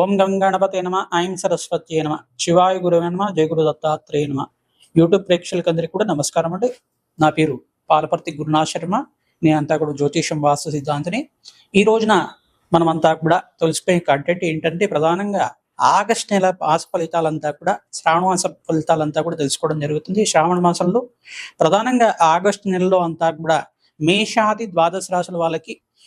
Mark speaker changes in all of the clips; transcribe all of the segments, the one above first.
Speaker 1: ఓం గంగణపతే నమ ఐం సరస్వతి నమ శివాయ గురువే నమ జయగురు దత్తాత్రేయ నమ. యూట్యూబ్ ప్రేక్షకులందరికీ కూడా నమస్కారం అండి. నా పేరు పాలపర్తి గురునాథ్ శర్మ. నేనంతా కూడా జ్యోతిషం వాస్తు సిద్ధాంతిని. ఈ రోజున మనమంతా కూడా తెలిసిపోయే కంటెంట్ ఏంటంటే ప్రధానంగా ఆగస్ట్ నెల మాస ఫలితాలంతా కూడా శ్రావణ మాస ఫలితాలంతా కూడా తెలుసుకోవడం జరుగుతుంది. శ్రావణ మాసంలో ప్రధానంగా ఆగస్ట్ నెలలో అంతా కూడా మేషాది ద్వాదశ రాశుల వాళ్ళకి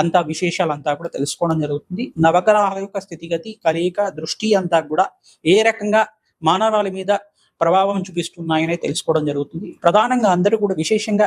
Speaker 1: అంతా విశేషాలంతా కూడా తెలుసుకోవడం జరుగుతుంది. నవగ్రహాల యొక్క స్థితిగతి కలయిక దృష్టి అంతా కూడా ఏ రకంగా మానవాళి మీద ప్రభావం చూపిస్తున్నాయనే తెలుసుకోవడం జరుగుతుంది. ప్రధానంగా అందరూ కూడా విశేషంగా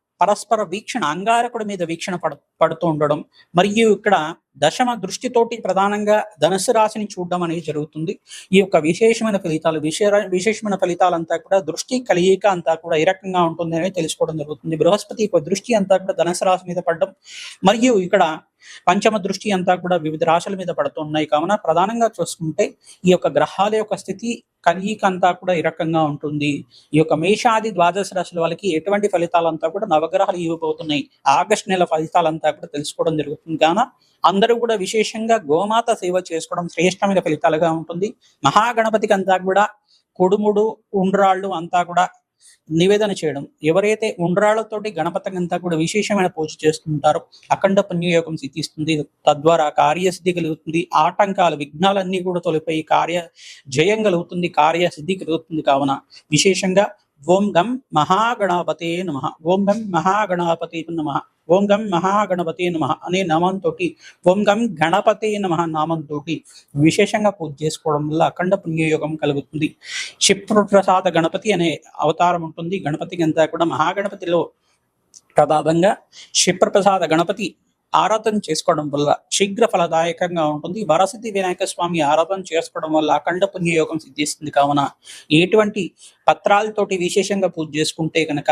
Speaker 1: పరస్పర వీక్షణ అంగారకుడి మీద వీక్షణ పడ పడుతూ ఉండడం మరియు ఇక్కడ దశమ దృష్టితోటి ప్రధానంగా ధనుసు రాశిని చూడడం అనేది జరుగుతుంది. ఈ యొక్క విశేషమైన ఫలితాలు విశేష విశేషమైన ఫలితాలంతా కూడా దృష్టి కలియిక అంతా కూడా ఏ రకంగా ఉంటుంది అనేది తెలుసుకోవడం జరుగుతుంది. బృహస్పతి యొక్క దృష్టి అంతా కూడా ధనుసు రాశి మీద పడడం మరియు ఇక్కడ పంచమ దృష్టి అంతా కూడా వివిధ రాశుల మీద పడుతున్నాయి కావున ప్రధానంగా చూసుకుంటే ఈ యొక్క గ్రహాల యొక్క స్థితి కలియిక అంతా కూడా ఈ రకంగా ఉంటుంది. ఈ యొక్క మేషాది ద్వాదశ రాశుల వాళ్ళకి ఎటువంటి ఫలితాలంతా కూడా నవగ్రహాలు ఇవ్వబోతున్నాయి. ఆగస్ట్ నెల ఫలితాలంతా కూడా తెలుసుకోవడం జరుగుతుంది. కావున అందరూ కూడా విశేషంగా గోమాత సేవ చేసుకోవడం శ్రేష్టమైన ఫలితాలుగా ఉంటుంది. మహాగణపతికి అంతా కూడా కొడుముడు ఉండ్రాళ్ళు అంతా కూడా నివేదన చేయడం. ఎవరైతే ఉండ్రాళ్ళతోటి గణపతికి అంతా కూడా విశేషమైన పూజ చేస్తుంటారో అఖండ పుణ్యయోగం సిద్ధిస్తుంది. తద్వారా కార్యసిద్ధి కలుగుతుంది. ఆటంకాలు విఘ్నాలన్నీ కూడా తొలిపోయి కార్య జయం కలుగుతుంది కార్యసిద్ధి కలుగుతుంది కావున. విశేషంగా ఓం గం మహాగణపతే నమ. ఓం గం మహాగణపతే నమ. ఓం గం మహాగణపతే నమ అనే నామంతో ఓం గం గణపతే నమ నామంతో విశేషంగా పూజ చేసుకోవడం వల్ల అఖండ పుణ్యయోగం కలుగుతుంది. క్షిప్రప్రసాద గణపతి అనే అవతారం ఉంటుంది. గణపతికి అంతా కూడా మహాగణపతిలో ప్రధానంగా క్షిప్రప్రసాద గణపతి ఆరాధన చేసుకోవడం వల్ల శీఘ్ర ఫలదాయకంగా ఉంటుంది. వరసిద్ధి వినాయక స్వామి ఆరాధన చేసుకోవడం వల్ల అఖండ పుణ్యయోగం సిద్ధిస్తుంది. కావున ఎటువంటి పత్రాలతోటి విశేషంగా పూజ చేసుకుంటే కనుక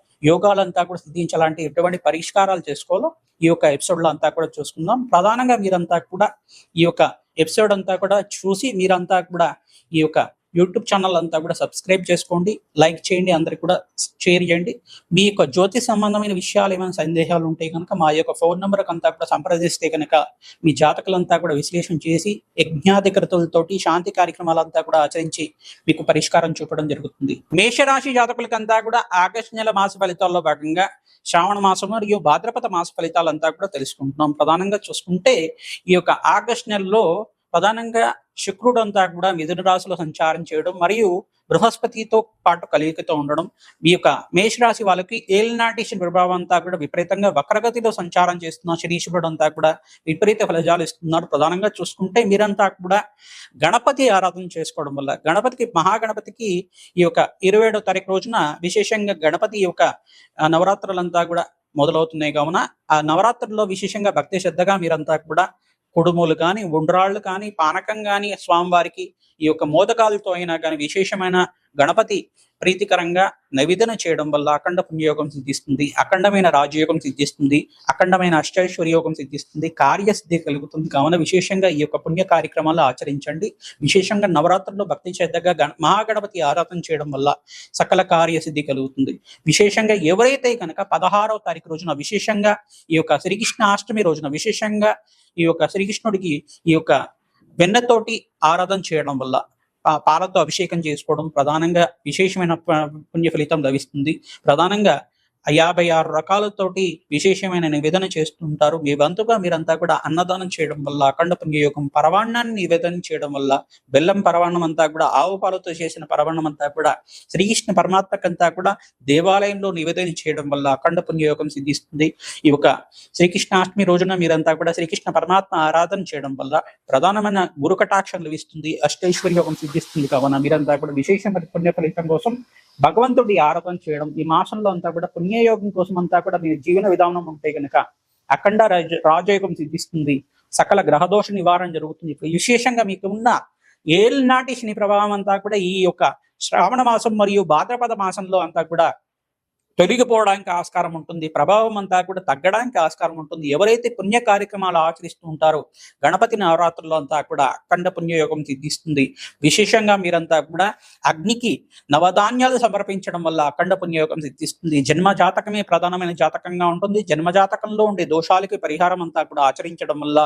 Speaker 1: యోగాలంతా కూడా సిద్ధించాలంటే ఎటువంటి పరిష్కారాలు చేసుకోవాలో ఈ యొక్క ఎపిసోడ్లో అంతా కూడా చూసుకుందాం. ప్రధానంగా మీరంతా కూడా ఈ యొక్క ఎపిసోడ్ అంతా కూడా చూసి మీరంతా కూడా ఈ యొక్క యూట్యూబ్ ఛానల్ అంతా కూడా సబ్స్క్రైబ్ చేసుకోండి లైక్ చేయండి అందరికి కూడా షేర్ చేయండి. మీ యొక్క జ్యోతి సంబంధమైన విషయాలు ఏమైనా సందేహాలు ఉంటే కనుక మా యొక్క ఫోన్ నెంబర్ అంతా కూడా సంప్రదిస్తే కనుక మీ జాతకులంతా కూడా విశ్లేషణ చేసి యజ్ఞాధికృతులతోటి శాంతి కార్యక్రమాలంతా కూడా ఆచరించి మీకు పరిష్కారం చూపడం జరుగుతుంది. మేషరాశి జాతకులకంతా కూడా ఆగస్టు నెల మాస ఫలితాల్లో భాగంగా శ్రావణ మాసం మరియు భాద్రపద మాస ఫలితాలంతా కూడా తెలుసుకుంటున్నాం. ప్రధానంగా చూసుకుంటే ఈ యొక్క ఆగస్టు నెలలో ప్రధానంగా శుక్రుడు అంతా కూడా మిథున రాశిలో సంచారం చేయడం మరియు బృహస్పతితో పాటు కలిగికతో ఉండడం. ఈ యొక్క మేషరాశి వాళ్ళకి ఏలినాటి శని ప్రభావం అంతా కూడా విపరీతంగా వక్రగతిలో సంచారం చేస్తున్న శనీశ్వరుడు అంతా కూడా విపరీత ఫలితాలు ఇస్తున్నారు. ప్రధానంగా చూసుకుంటే మీరంతా కూడా గణపతి ఆరాధన చేసుకోవడం వల్ల గణపతికి మహాగణపతికి ఈ యొక్క ఇరవై ఏడో తారీఖు రోజున విశేషంగా గణపతి యొక్క నవరాత్రులంతా కూడా మొదలవుతున్నాయి. కావున ఆ నవరాత్రుల్లో విశేషంగా భక్తి శ్రద్ధగా మీరంతా కూడా కుడుములు కానీ ఉండ్రాళ్ళు కానీ పానకం కానీ స్వామివారికి ఈ యొక్క మోదకాలతో అయినా కానీ విశేషమైన గణపతి ప్రీతికరంగా నైవేదన చేయడం వల్ల అఖండ పుణ్యయోగం సిద్ధిస్తుంది అఖండమైన రాజయోగం సిద్ధిస్తుంది అఖండమైన అష్టైశ్వర్య యోగం సిద్ధిస్తుంది కార్యసిద్ధి కలుగుతుంది. కావున విశేషంగా ఈ యొక్క పుణ్య కార్యక్రమాలు ఆచరించండి. విశేషంగా నవరాత్రుల్లో భక్తి శ్రద్ధగా గణ మహాగణపతి ఆరాధన చేయడం వల్ల సకల కార్యసిద్ధి కలుగుతుంది. విశేషంగా ఎవరైతే కనుక పదహారవ తారీఖు రోజున విశేషంగా ఈ యొక్క శ్రీకృష్ణ అష్టమి రోజున విశేషంగా ఈ యొక్క శ్రీకృష్ణుడికి ఈ యొక్క వెన్నతోటి ఆరాధన చేయడం వల్ల ఆ పాలతో అభిషేకం చేసుకోవడం ప్రధానంగా విశేషమైన పుణ్య ఫలితం లభిస్తుంది. ప్రధానంగా యాభై ఆరు రకాలతోటి విశేషమైన నివేదన చేస్తుంటారు. మీ వంతుగా మీరంతా కూడా అన్నదానం చేయడం వల్ల అఖండ పుణ్యయోగం పరవాణాన్ని నివేదన చేయడం వల్ల బెల్లం పరవాణం అంతా కూడా ఆవు పాలతో చేసిన పరవాణం అంతా కూడా శ్రీకృష్ణ పరమాత్మకంతా కూడా దేవాలయంలో నివేదన చేయడం వల్ల అఖండ పుణ్యయోగం సిద్ధిస్తుంది. ఈ ఒక శ్రీకృష్ణాష్టమి రోజున మీరంతా కూడా శ్రీకృష్ణ పరమాత్మ ఆరాధన చేయడం వల్ల ప్రధానమైన గురు కటాక్షం లభిస్తుంది అష్టైశ్వర్యోగం సిద్ధిస్తుంది కావున మీరంతా కూడా విశేషమైన పుణ్య ఫలితం కోసం భగవంతుడి ఆరాధన చేయడం ఈ మాసంలో అంతా కూడా పుణ్యయోగం కోసం అంతా కూడా మీ జీవన విధానం ఉంటే కనుక అఖండ రాజ రాజయోగం సిద్ధిస్తుంది. సకల గ్రహదోష నివారణ జరుగుతుంది. విశేషంగా మీకు ఉన్న ఏళ్ళనాటి శని ప్రభావం అంతా కూడా ఈ యొక్క శ్రావణ మాసం మరియు భాద్రపద మాసంలో అంతా కూడా పెరిగిపోవడానికి ఆస్కారం ఉంటుంది ప్రభావం అంతా కూడా తగ్గడానికి ఆస్కారం ఉంటుంది. ఎవరైతే పుణ్య కార్యక్రమాలు ఆచరిస్తూ ఉంటారో గణపతి నవరాత్రుల్లో అంతా కూడా అఖండ పుణ్యయోగం సిద్ధిస్తుంది. విశేషంగా మీరంతా కూడా అగ్నికి నవధాన్యాలు సమర్పించడం వల్ల అఖండ పుణ్యయోగం సిద్ధిస్తుంది. జన్మ జాతకమే ప్రధానమైన జాతకంగా ఉంటుంది. జన్మ జాతకంలో ఉండే దోషాలకి పరిహారం అంతా కూడా ఆచరించడం వల్ల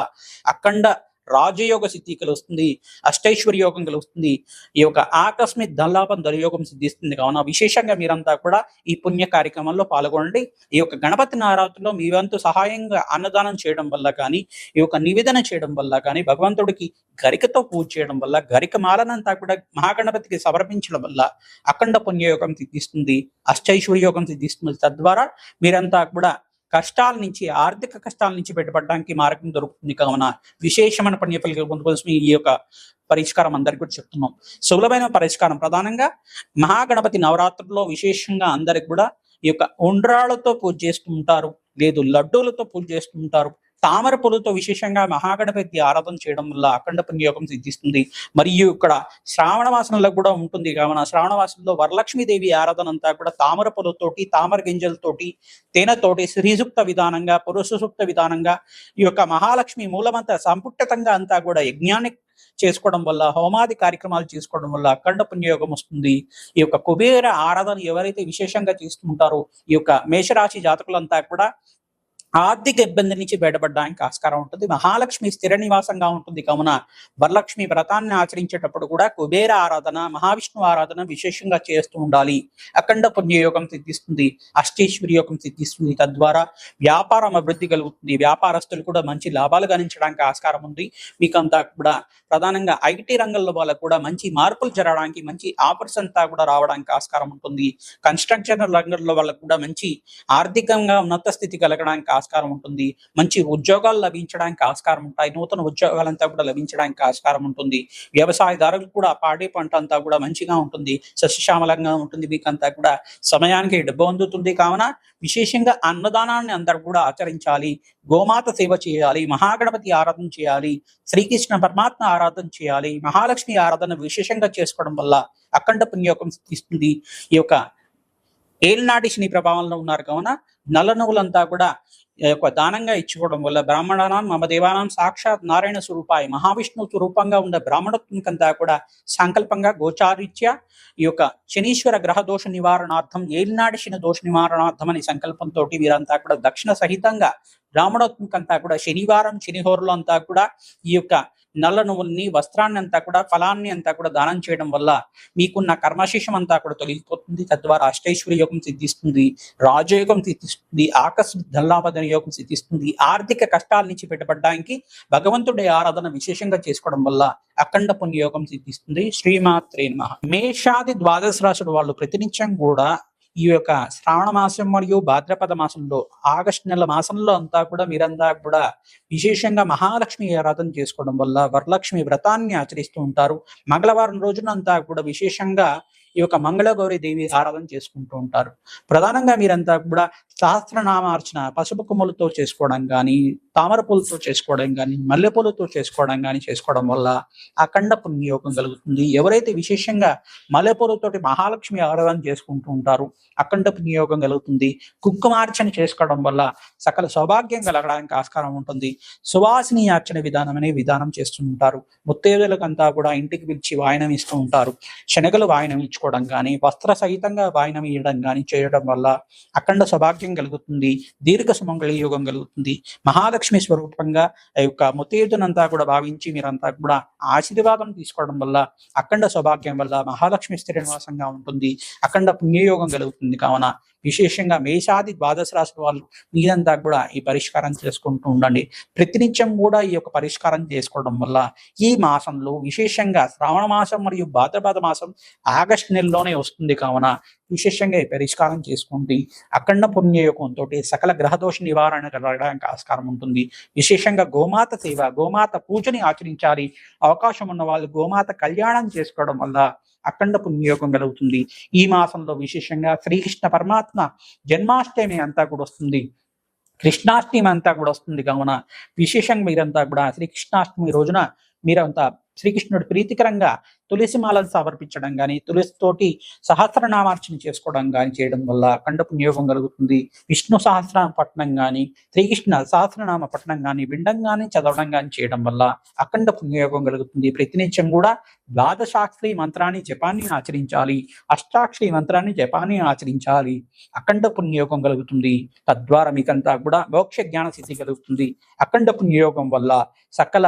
Speaker 1: అఖండ రాజయోగ సిద్ధి కలుస్తుంది అష్టైశ్వర్య యోగం కలుస్తుంది ఈ యొక్క ఆకస్మిక ధనలాభం ధనయోగం సిద్ధిస్తుంది. కావున విశేషంగా మీరంతా కూడా ఈ పుణ్య కార్యక్రమంలో పాల్గొనండి. ఈ యొక్క గణపతి నవరాత్రిలో మీ వంతు సహాయంగా అన్నదానం చేయడం వల్ల కానీ ఈ యొక్క నివేదన చేయడం వల్ల కానీ భగవంతుడికి గరికతో పూజ చేయడం వల్ల గరిక మాలనంతా కూడా మహాగణపతికి సమర్పించడం వల్ల అఖండ పుణ్యయోగం సిద్ధిస్తుంది అష్టైశ్వర్య యోగం సిద్ధిస్తుంది. తద్వారా మీరంతా కూడా కష్టాల నుంచి ఆర్థిక కష్టాల నుంచి బయటపడడానికి మార్గం దొరుకుతుంది కావున విశేషమైన పుణ్య పొందుకోసం ఈ యొక్క పరిష్కారం అందరికీ కూడా చెప్తున్నాం. సులభమైన పరిష్కారం. ప్రధానంగా మహాగణపతి నవరాత్రుల్లో విశేషంగా అందరికి కూడా ఈ యొక్క ఉండ్రాళ్ళతో పూజ చేస్తూ ఉంటారు. లేదు లడ్డూలతో పూజ చేస్తూ ఉంటారు. తామర పూలతో విశేషంగా మహాగణపతి ఆరాధన చేయడం వల్ల అఖండ పుణ్యయోగం సిద్ధిస్తుంది. మరియు ఇక్కడ శ్రావణ మాసంలో కూడా ఉంటుంది కావున శ్రావణ మాసంలో వరలక్ష్మీదేవి ఆరాధన అంతా కూడా తామర పూలతోటి తామర గింజలతోటి తేనెతోటి శ్రీసూక్త విధానంగా పురుషసూక్త విధానంగా ఈ యొక్క మహాలక్ష్మి మూలమంతా సంపుటితంగా అంతా కూడా యజ్ఞాన్ని చేసుకోవడం వల్ల హోమాది కార్యక్రమాలు చేసుకోవడం వల్ల అఖండ పుణ్యయోగం వస్తుంది. ఈ యొక్క కుబేర ఆరాధన ఎవరైతే విశేషంగా చేస్తుంటారో ఈ యొక్క మేషరాశి జాతకులంతా కూడా ఆర్థిక ఇబ్బంది నుంచి బయటపడడానికి ఆస్కారం ఉంటుంది. మహాలక్ష్మి స్థిర నివాసంగా ఉంటుంది. కావున వరలక్ష్మి వ్రతాన్ని ఆచరించేటప్పుడు కూడా కుబేర ఆరాధన మహావిష్ణు ఆరాధన విశేషంగా చేస్తూ ఉండాలి. అఖండ పుణ్యయోగం సిద్ధిస్తుంది. అష్టేశ్వరి యోగం సిద్ధిస్తుంది. తద్వారా వ్యాపారం అభివృద్ధి కలుగుతుంది. వ్యాపారస్తులు కూడా మంచి లాభాలు గణించడానికి ఆస్కారం ఉంది. మీకు అంతా కూడా ప్రధానంగా ఐటీ రంగంలో వాళ్ళకు కూడా మంచి మార్పులు జరగడానికి మంచి ఆఫర్స్ అంతా కూడా రావడానికి ఆస్కారం ఉంటుంది. కన్స్ట్రక్షన్ రంగంలో వాళ్ళకు కూడా మంచి ఆర్థికంగా ఉన్నత స్థితి కలగడానికి ఆస్కారం ఉంటుంది. మంచి ఉద్యోగాలు లభించడానికి ఆస్కారం ఉంటాయి. నూతన ఉద్యోగాలంతా కూడా లభించడానికి ఆస్కారం ఉంటుంది. వ్యవసాయదారులకు కూడా పాడి పంట అంతా కూడా మంచిగా ఉంటుంది. సస్యశ్యామలంగా ఉంటుంది. మీకంతా కూడా సమయానికి డబ్బు అందుతుంది కావున విశేషంగా అన్నదానాన్ని అందరూ కూడా ఆచరించాలి. గోమాత సేవ చేయాలి. మహాగణపతి ఆరాధన చేయాలి. శ్రీకృష్ణ పరమాత్మ ఆరాధన చేయాలి. మహాలక్ష్మి ఆరాధన విశేషంగా చేసుకోవడం వల్ల అఖండ పుణ్యోగం ఇస్తుంది ఈ యొక్క ఏలినాటి శని ప్రభావంలో ఉన్నారు కావున నల్ల నువ్వులంతా కూడా యొక్క దానంగా ఇచ్చుకోవడం వల్ల బ్రాహ్మణానం మమ దేవానం సాక్షాత్ నారాయణ స్వరూపాయ మహావిష్ణు స్వరూపంగా ఉన్న బ్రాహ్మణత్వంకంతా కూడా సంకల్పంగా గోచారిత్య ఈ యొక్క శనీశ్వర గ్రహ దోష నివారణార్థం ఏలినాటి శని దోష నివారణార్థం అనే సంకల్పంతో వీరంతా కూడా దక్షిణ సహితంగా బ్రాహ్మణోత్మకంతా కూడా శనివారం శనిహోరులు అంతా కూడా ఈ యొక్క నల్ల నువ్వుల్ని వస్త్రాన్ని అంతా కూడా ఫలాన్ని అంతా కూడా దానం చేయడం వల్ల మీకున్న కర్మశేషం అంతా కూడా తొలగిపోతుంది. తద్వారా అష్టైశ్వర్య యోగం సిద్ధిస్తుంది రాజయోగం సిద్ధిస్తుంది ఆకస్మిక ధల్లాపదన యోగం సిద్ధిస్తుంది. ఆర్థిక కష్టాల నుంచి పెట్టబడడానికి భగవంతుడి ఆరాధన విశేషంగా చేసుకోవడం వల్ల అఖండ పుణ్యయోగం సిద్ధిస్తుంది. శ్రీమాత్రే నమ. మేషాది ద్వాదశ రాశుల వాళ్ళు ప్రతినిత్యం కూడా ఈ యొక్క శ్రావణ మాసం మరియు భాద్రపద మాసంలో ఆగస్టు నెల మాసంలో అంతా కూడా మీరంతా కూడా విశేషంగా మహాలక్ష్మి ఆరాధన చేసుకోవడం వల్ల వరలక్ష్మి వ్రతాన్ని ఆచరిస్తూ ఉంటారు. మంగళవారం రోజునంతా కూడా విశేషంగా ఈ యొక్క మంగళగౌరి దేవి ఆరాధన చేసుకుంటూ ఉంటారు. ప్రధానంగా మీరంతా కూడా సహస్రనామార్చన పసుపు కొమ్ములతో చేసుకోవడం కానీ తామర పూలతో చేసుకోవడం కానీ మల్లెపూలతో చేసుకోవడం కానీ చేసుకోవడం వల్ల అఖండ పుణ్యయోగం కలుగుతుంది. ఎవరైతే విశేషంగా మల్లెపూలతోటి మహాలక్ష్మి ఆరాధన చేసుకుంటూ ఉంటారు అఖండ పుణ్యయోగం కలుగుతుంది. కుంకుమార్చన చేసుకోవడం వల్ల సకల సౌభాగ్యం కలగడానికి ఆస్కారం ఉంటుంది. సువాసిని అర్చన విధానం అనే విధానం చేస్తూ ఉంటారు. ముత్తేజులకంతా కూడా ఇంటికి పిలిచి వాయనం ఇస్తూ ఉంటారు. శనగలు వాయనం ఇచ్చుకోవడం కానీ వస్త్ర సహితంగా వాయనం ఇవ్వడం కానీ చేయడం వల్ల అఖండ సౌభాగ్యం కలుగుతుంది. దీర్ఘ సుమంగళ యోగం కలుగుతుంది. మహాలక్ష్మి స్వరూపంగా ఆ యొక్క ముత్తేదునంతా కూడా భావించి మీరంతా కూడా ఆశీర్వాదం తీసుకోవడం వల్ల అఖండ సౌభాగ్యం వల్ల మహాలక్ష్మి శ్రీనివాసంగా ఉంటుంది. అఖండ పుణ్యయోగం కలుగుతుంది కావున విశేషంగా మేషాది ద్వాదశ రాశి వాళ్ళు మీరంతా కూడా ఈ పరిష్కారం చేసుకుంటూ ఉండండి. ప్రతినిత్యం కూడా ఈ యొక్క పరిష్కారం చేసుకోవడం వల్ల ఈ మాసంలో విశేషంగా శ్రావణ మాసం మరియు భాద్రపద మాసం ఆగస్టు నెలలోనే వస్తుంది కావున విశేషంగా ఈ పరిష్కారం చేసుకుంటే అఖండ పుణ్యయోగంతో సకల గ్రహదోష నివారణ కలగడానికి ఆస్కారం ఉంటుంది. విశేషంగా గోమాత సేవ గోమాత పూజని ఆచరించాలి. అవకాశం ఉన్న వాళ్ళు గోమాత కళ్యాణం చేసుకోవడం వల్ల అఖండ పుణ్యయోగం కలుగుతుంది. ఈ మాసంలో విశేషంగా శ్రీకృష్ణ పరమాత్మ జన్మాష్టమి అంతా కూడా వస్తుంది. కృష్ణాష్టమి అంతా కూడా వస్తుంది కావున విశేషంగా మీరంతా కూడా శ్రీకృష్ణాష్టమి రోజున మీరంతా శ్రీకృష్ణుడు ప్రీతికరంగా తులసి మాలను సమర్పించడం కానీ తులసితోటి సహస్రనామార్చన చేసుకోవడం కానీ చేయడం వల్ల అఖండ పుణ్యోగం కలుగుతుంది. విష్ణు సహస్రనామ పట్టణం కానీ శ్రీకృష్ణ సహస్రనామ పట్టణం కానీ వినడం కానీ చదవడం కానీ చేయడం వల్ల అఖండ పుణ్యయోగం కలుగుతుంది. ప్రతినిత్యం కూడా ద్వాదశాక్షరి మంత్రాన్ని జపాన్ని ఆచరించాలి. అష్టాక్షరి మంత్రాన్ని జపాన్ని ఆచరించాలి. అఖండ పుణ్యయోగం కలుగుతుంది. తద్వారా మీకంతా కూడా మోక్ష జ్ఞాన సిద్ధి కలుగుతుంది. అఖండ పుణ్యయోగం వల్ల సకల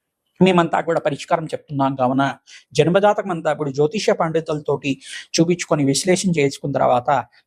Speaker 1: మేమంతా కూడా పరిష్కారం చెప్తున్నాం. కావున జన్మజాతకం అంతా కూడా జ్యోతిష పండితులతోటి చూపించుకొని విశ్లేషణ చేసుకున్న తర్వాత